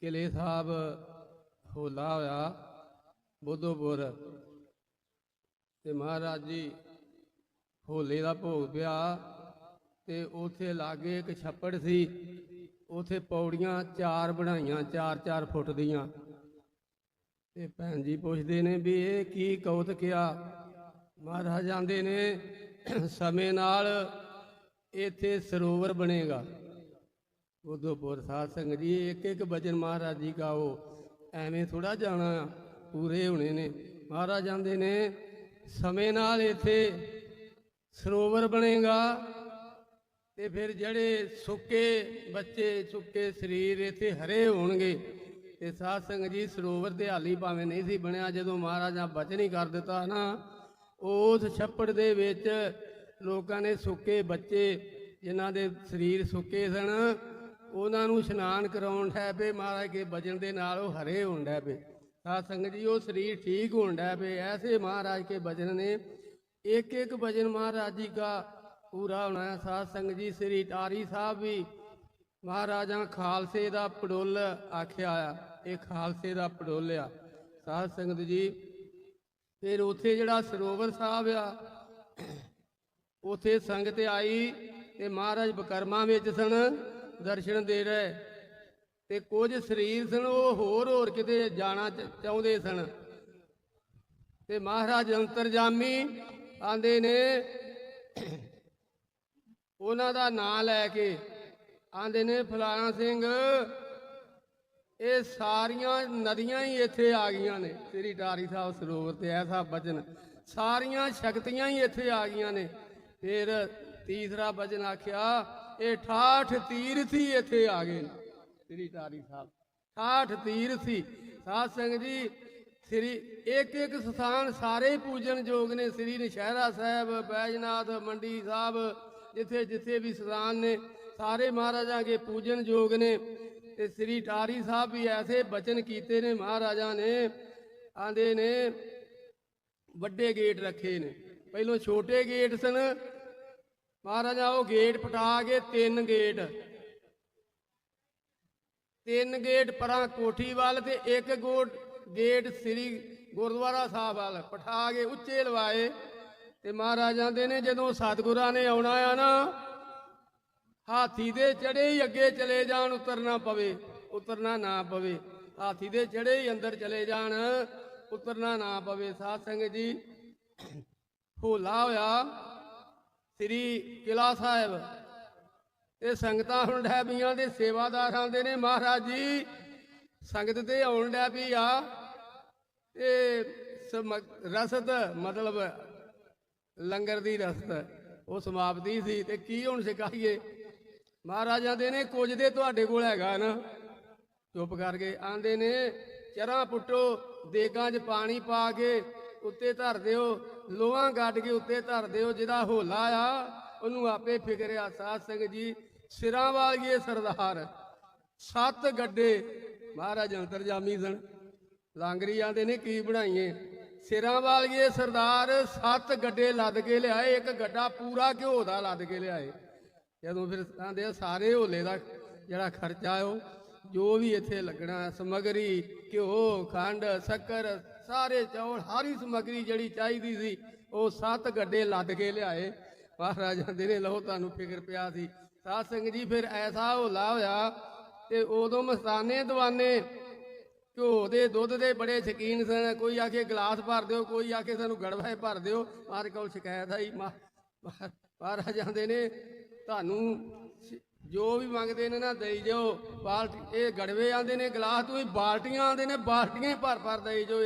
ਕਿਲੇ ਸਾਹਿਬ ਹੋਲਾ ਹੋਇਆ, ਬੁੱਧੋਪੁਰ। ਤੇ ਮਹਾਰਾਜ ਜੀ ਹੋਲੇ ਦਾ ਭੋਗ ਪਿਆ, ਤੇ ਉਥੇ ਲਾਗੇ ਇੱਕ ਛੱਪੜ ਸੀ। ਉਥੇ ਪੌੜੀਆਂ ਚਾਰ ਬਣਾਈਆਂ, ਚਾਰ ਚਾਰ ਫੁੱਟ ਦੀਆਂ। ਤੇ ਭੈਣ ਜੀ ਪੁੱਛਦੇ ਨੇ ਵੀ ਇਹ ਕੀ ਕੌਤਕ ਆ? ਮਹਾਰਾਜ ਆਂਦੇ ਨੇ, ਸਮੇਂ ਨਾਲ ਇੱਥੇ ਸਰੋਵਰ ਬਣੇਗਾ। ਉਦੋਪੁਰ ਸਾਧ ਸੰਗਤ ਜੀ ਇੱਕ ਇੱਕ ਬਚਨ ਮਹਾਰਾਜ ਜੀ ਗਾਓ। ਐਵੇਂ ਥੋੜਾ ਜਾਣਾ ਪੂਰੇ ਹੋਣੇ ਨੇ। ਮਹਾਰਾਜ ਜਾਂਦੇ ਨੇ, ਸਮੇਂ ਨਾਲ ਇੱਥੇ ਸਰੋਵਰ ਬਣੇਗਾ ਤੇ ਫਿਰ ਜਿਹੜੇ ਸੁੱਕੇ ਬੱਚੇ, ਸੁੱਕੇ ਸਰੀਰ ਇੱਥੇ ਹਰੇ ਹੋਣਗੇ। ਤੇ ਸਾਧ ਸੰਗਤ ਜੀ ਸਰੋਵਰ ਦੇ ਹਾਲੀ ਭਾਵੇਂ ਨਹੀਂ ਸੀ ਬਣਿਆ, ਜਦੋਂ ਮਹਾਰਾਜਾ ਬਚਨ ਹੀ ਕਰ ਦਿੱਤਾ ਨਾ, ਉਸ ਛੱਪੜ ਦੇ ਵਿੱਚ ਲੋਕਾਂ ਨੇ ਸੁੱਕੇ ਬੱਚੇ, ਜਿਨ੍ਹਾਂ ਦੇ ਸਰੀਰ ਸੁੱਕੇ ਸਨ ਉਹਨਾਂ ਨੂੰ ਇਸ਼ਨਾਨ ਕਰਾਉਣ ਡੈ ਪਏ, ਮਹਾਰਾਜ ਕੇ ਬਚਨ ਦੇ ਨਾਲ ਉਹ ਹਰੇ ਹੋਣ ਡੈ ਪਏ। ਸਾਧ ਸੰਗਤ ਜੀ, ਉਹ ਸਰੀਰ ਠੀਕ ਹੋਣ ਡੈ ਪਏ। ਐਸੇ ਮਹਾਰਾਜ ਕੇ ਬਚਨ ਨੇ ਇੱਕ ਇੱਕ ਭਜਨ ਮਹਾਰਾਜ ਜੀ ਦਾ ਪੂਰਾ ਹੋਣਾ। ਹੈ ਸਾਧ ਸੰਗਤ ਜੀ, ਸ੍ਰੀ ਟਾਰੀ ਸਾਹਿਬ ਵੀ ਮਹਾਰਾਜਾ ਖਾਲਸੇ ਦਾ ਪੜੋਲ ਆਖਿਆ ਆ। ਇਹ ਖਾਲਸੇ ਦਾ ਪੜੋਲ ਆ। ਸਾਧ ਸੰਗਤ ਜੀ, ਫਿਰ ਉੱਥੇ ਜਿਹੜਾ ਸਰੋਵਰ ਸਾਹਿਬ ਆ, ਉੱਥੇ ਸੰਗਤ ਆਈ ਤੇ ਮਹਾਰਾਜ ਬਕਰਮਾ ਵਿੱਚ ਸਨ। ਦਰਸ਼ਨ ਦੇ ਰਹੇ ਤੇ ਕੁਝ ਸਰੀਰ ਸਨ, ਉਹ ਹੋਰ ਹੋਰ ਕਿਤੇ ਜਾਣਾ ਚ- ਚਾਹੁੰਦੇ ਸਨ। ਤੇ ਮਹਾਰਾਜ ਅੰਤਰਜਾਮੀ ਆਂਦੇ ਨੇ, ਉਹਨਾਂ ਦਾ ਨਾਂ ਲੈ ਕੇ ਆਂਦੇ ਨੇ, ਫਲਾਣਾ ਸਿੰਘ, ਇਹ ਸਾਰੀਆਂ ਨਦੀਆਂ ਹੀ ਇੱਥੇ ਆ ਗਈਆਂ ਨੇ। ਸ੍ਰੀ ਟਾਰੀ ਸਾਹਿਬ ਸਰੋਵਰ ਤੇ ਐਸਾ ਬਚਨ। ਸਾਰੀਆਂ ਸ਼ਕਤੀਆਂ ਹੀ ਇੱਥੇ ਆ ਗਈਆਂ ਨੇ। ਫਿਰ ਤੀਸਰਾ ਬਚਨ ਆਖਿਆ ਇਹ 68 ਤੀਰਥੀ ਇੱਥੇ ਆ ਗਏ। ਨੇ ਸ੍ਰੀ ਟਾਰੀ ਸਾਹਿਬ 68 ਤੀਰਥ ਸੀ। ਸਾਧ ਸੰਗਤ ਜੀ, ਸ੍ਰੀ ਇੱਕ ਇੱਕ ਸਥਾਨ ਸਾਰੇ ਪੂਜਨ ਯੋਗ ਨੇ। ਸ੍ਰੀ ਨਸ਼ਹਿਰਾ ਸਾਹਿਬ, ਬੈਜਨਾਥ, ਮੰਡੀ ਸਾਹਿਬ, ਜਿੱਥੇ ਜਿੱਥੇ ਵੀ ਸਥਾਨ ਨੇ, ਸਾਰੇ ਮਹਾਰਾਜਾਂ ਕੇ ਪੂਜਨ ਯੋਗ ਨੇ। ਤੇ ਸ੍ਰੀ ਟਾਰੀ ਸਾਹਿਬ ਵੀ ਐਸੇ ਬਚਨ ਕੀਤੇ ਨੇ, ਮਹਾਰਾਜਾ ਨੇ, ਆਂਦੇ ਨੇ, ਵੱਡੇ ਗੇਟ ਰੱਖੇ ਨੇ। ਪਹਿਲੋਂ ਛੋਟੇ ਗੇਟ ਸਨ ਮਹਾਰਾਜਾ ਉਹ ਗੇਟ ਪਟਾ ਕੇ ਤਿੰਨ ਗੇਟ। ਤਿੰਨ ਗੇਟ ਪਰਾਂ ਕੋਠੀ ਵੱਲ ਤੇ ਇੱਕ ਗੋਟ ਗੇਟ ਸ੍ਰੀ ਗੁਰਦੁਆਰਾ ਸਾਹਿਬ ਵੱਲ ਪਠਾ ਕੇ ਉੱਚੇ ਲਵਾਏ। ਤੇ ਮਹਾਰਾਜਾਂ ਦੇ ਨੇ, ਜਦੋਂ ਸਤਿਗੁਰਾਂ ਨੇ ਆਉਣਾ ਆ ਨਾ, ਹਾਥੀ ਦੇ ਚੜੇ ਹੀ ਅੱਗੇ ਚਲੇ ਜਾਣ, ਉਤਰਨਾ ਪਵੇ, ਉਤਰਨਾ ਨਾ ਪਵੇ। ਹਾਥੀ ਦੇ ਚੜੇ ਹੀ ਅੰਦਰ ਚਲੇ ਜਾਣ, ਉਤਰਨਾ ਨਾ ਪਵੇ। ਸਾਧ ਸੰਗਤ ਜੀ ਹੋਲਾ ਹੋਇਆ। ਸ੍ਰੀ ਕਿਲਾ ਸਾਹਿਬ। ਇਹ ਸੰਗਤਾਂ ਹੁਣ ਡੈ ਪਈਆਂ ਦੇ ਸੇਵਾਦਾਰ ਆਉਂਦੇ ਨੇ ਮਹਾਰਾਜ ਜੀ। ਸੰਗਤ ਤੇ ਆਉਣ ਡੈ ਪਈ ਆ। ਤੇ ਰਸਤ ਮਤਲਬ ਲੰਗਰ ਦੀ ਰਸਤ, ਉਹ ਸਮਾਪਤੀ ਸੀ। ਤੇ ਕੀ ਹੁਣ ਸਿਖਾਈਏ? ਮਹਾਰਾਜਾਂ ਦੇ ਨੇ ਕੁਝ ਦੇ ਤੁਹਾਡੇ ਕੋਲ ਹੈਗਾ ਨਾ। ਚੁੱਪ ਕਰਕੇ ਆਂਦੇ ਨੇ, ਚਰਾਂ ਪੁੱਟੋ, ਦੇਗਾਂ 'ਚ ਪਾਣੀ ਪਾ ਕੇ ਉੱਤੇ ਧਰ ਦਿਓ ਲੋਹਾਂ ਗੱਡ ਕੇ ਉੱਤੇ ਧਰਦੇ ਹੋ ਜਿਹਦਾ ਹੋਲਾ ਆ ਉਹਨੂੰ ਆਪੇ ਫਿਕਰ ਆ। ਸਾਧ ਸਿੰਘ ਜੀ ਸਿਰਾਂ ਵਾਲੀਏ ਸਰਦਾਰ ਸੱਤ ਗੱਡੇ। ਮਹਾਰਾਜ ਅੰਤਰਜਾਮੀ ਸਨ। ਲਾਂਗਰੀ ਆਂਦੇ ਨੇ ਕੀ ਬਣਾਈਏ? ਸਿਰਾਂ ਵਾਲੀਏ ਸਰਦਾਰ ਸੱਤ ਗੱਡੇ ਲੱਦ ਕੇ ਲਿਆਏ ਇੱਕ ਗੱਡਾ ਪੂਰਾ ਘਿਓ ਦਾ ਲੱਦ ਕੇ ਲਿਆਏ। ਜਦੋਂ ਫਿਰ ਆਂਦੇ ਆ ਸਾਰੇ ਹੋਲੇ ਦਾ ਜਿਹੜਾ ਖਰਚਾ ਉਹ ਜੋ ਵੀ ਇੱਥੇ ਲੱਗਣਾ ਹੈ, ਸਮੱਗਰੀ ਘਿਓ ਖੰਡ ਸ਼ੱਕਰ ਸਾਰੇ ਚੌਲ, ਸਾਰੀ ਸਮੱਗਰੀ ਜਿਹੜੀ ਚਾਹੀਦੀ ਸੀ, ਉਹ ਸੱਤ ਗੱਡੇ ਲੱਦ ਕੇ ਲਿਆਏ। ਮਹਾਰਾਜਾਂ ਦੇ ਨੇ, ਲਓ ਤੁਹਾਨੂੰ ਫਿਕਰ ਪਿਆ ਸੀ। ਸਾਧ ਸਿੰਘ ਜੀ, ਫਿਰ ਐਸਾ ਹੋਲਾ ਹੋਇਆ ਤੇ ਉਦੋਂ ਮਸਤਾਨੇ ਦਵਾਨੇ ਘਿਓ ਦੇ, ਦੁੱਧ ਦੇ ਬੜੇ ਸ਼ਕੀਨ ਸਨ। ਕੋਈ ਆਖੇ ਗਲਾਸ ਭਰ ਦਿਓ, ਕੋਈ ਆਖੇ ਸਾਨੂੰ ਗੜਵਾਏ ਭਰ ਦਿਓ। ਮਾਰੇ ਕੋਲ ਸ਼ਿਕਾਇਤ ਆਈ। ਮਾ- ਮਾ- ਮਹਾਰਾਜ ਜਾਂਦੇ ਨੇ, ਤੁਹਾਨੂੰ ਜੋ ਵੀ ਮੰਗਦੇ ਨੇ ਨਾ ਦੇਈ ਜਾਓ। ਬਾਲਟੀ, ਇਹ ਗੜਵੇ ਆਂਦੇ ਨੇ, ਗਲਾਸ ਤੋਂ ਹੀ ਬਾਲਟੀਆਂ ਆਂਦੇ ਨੇ, ਬਾਲਟੀਆਂ ਹੀ ਭਰ ਭਰ ਦੇਈ ਜਾਓ।